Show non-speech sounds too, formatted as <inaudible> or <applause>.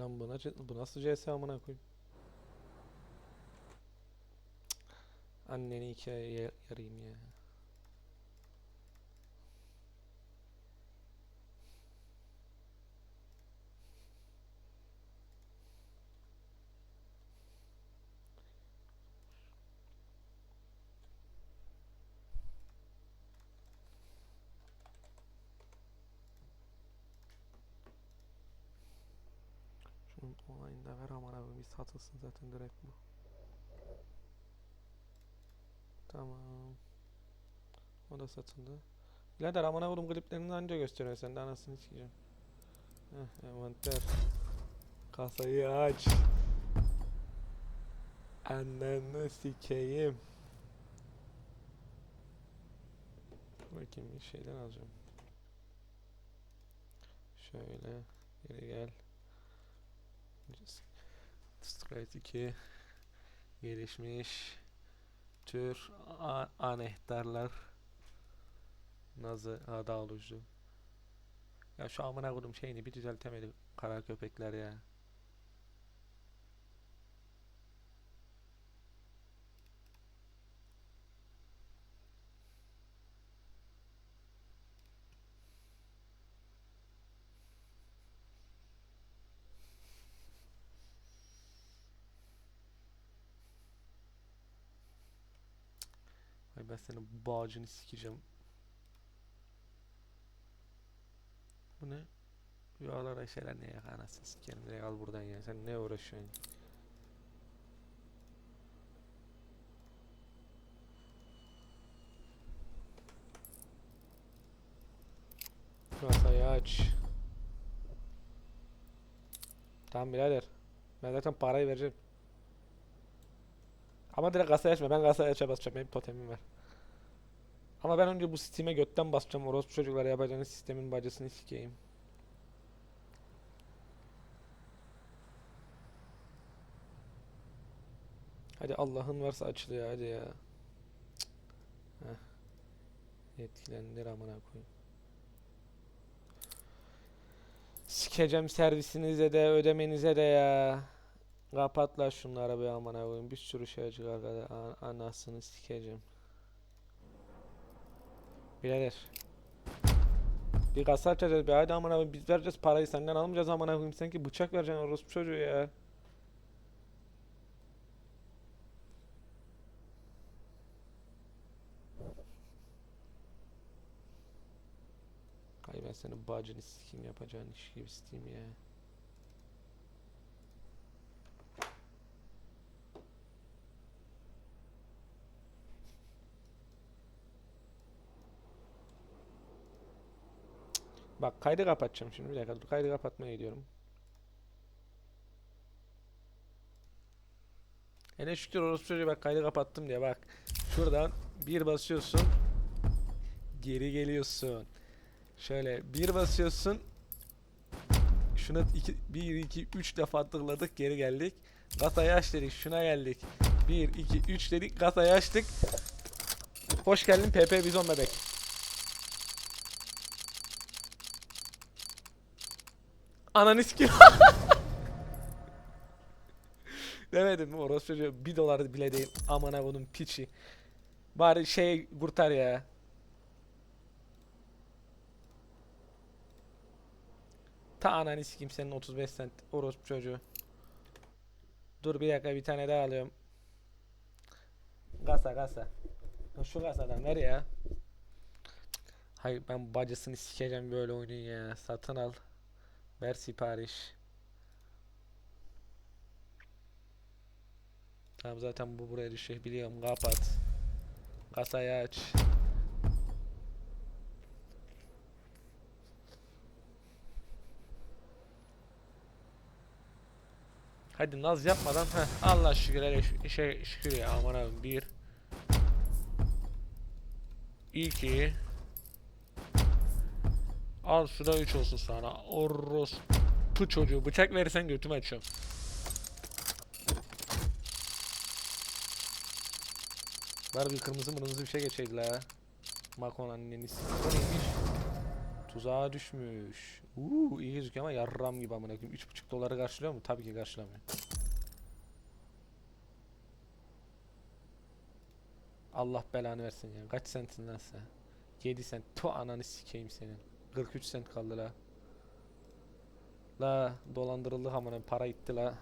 Lan buna bu nasıl CS amına koyayım? Anneni ikiye ya- yarayım ya. Şunun online'da ver aman abi bir satılsın zaten direkt bu. Tamam. O da satıldı. Birader aman avrum kliplerini anca gösteriyor sen de anasını sikeceğim. Heh envanter. Kasayı aç. Anneni sikeyim. Bakayım bir şeyden alacağım. Şöyle geri gel. Straight 2 gelişmiş tür anahtarlar nasıl ada oluştu ya şu amına koydum şeyini bir düzeltemedi kara köpekler ya Ay ben senin bağcını sikeceğim. Bu ne? Yuvalara şeyler ne ya? Anasını sikerim. Direkt al buradan ya. Sen ne uğraşıyorsun? Kasayı aç. Tamam birader. Ben zaten parayı vereceğim Ama direkt kasayı açma ben kasayı aça basacağım benim totemim var Ama ben önce bu Steam'e götten basacağım orospu çocuklara yapacağınız sistemin bacısını sikeyim Hadi Allah'ın varsa açılıyor hadi ya. Heh. Etkilendir amına koyayım. Sikeceğim servisinize de ödemenize de ya. Kapat la şunları bir amına koyayım. Bir sürü şey çıkar arkada. An- Anasını sikeceğim. Birader. Bir kasa açacağız bir hadi amına koyayım. Biz vereceğiz parayı senden almayacağız amına koyayım. Sen ki bıçak vereceksin orospu çocuğu ya. Hay ben senin bacını sikeyim yapacağın iş gibi isteyeyim ya. Bak kaydı kapatacağım şimdi bir dakika kaydı kapatmaya gidiyorum. Hele şükür çocuğu bak kaydı kapattım diye bak. Şuradan bir basıyorsun. Geri geliyorsun. Şöyle bir basıyorsun. Şuna 2 1 2 3 defa tıkladık geri geldik. Kasayı aç dedik. Şuna geldik. 1 2 3 dedik. Kasayı açtık. Hoş geldin PP Bizon bebek. Ananı sikeyim. <laughs> Demedim mi orospu çocuğu 1 dolar bile değil. Amına bunun piçi. Bari şey kurtar ya. Ta ananı sikeyim senin 35 cent orospu çocuğu. Dur bir dakika bir tane daha alıyorum. Kasa. Ha, Şu kasadan ver ya. Hayır ben bacısını sikeceğim böyle oyunu ya. Satın al. Ver sipariş. Tamam zaten bu buraya düşecek biliyorum. Kapat. Kasayı aç. Hadi naz yapmadan heh, Allah şükür hele şey şükür ya aman abim bir iki Al şurada 3 olsun sana Oros bu çocuğu bıçak verirsen götümü açıyorum Var bir kırmızı mırmızı bir şey geçeydi la Makon anneni s- O neymiş Tuzağa düşmüş. Uuu iyi gözüküyor ama yarram gibi amına koyayım. 3,5 doları karşılıyor mu? Tabii ki karşılamıyor. Allah belanı versin ya. Kaç sentin lan sen? 7 sent. Tu ananı sikeyim senin. 43 sent kaldı la. La dolandırıldık amına para gitti la.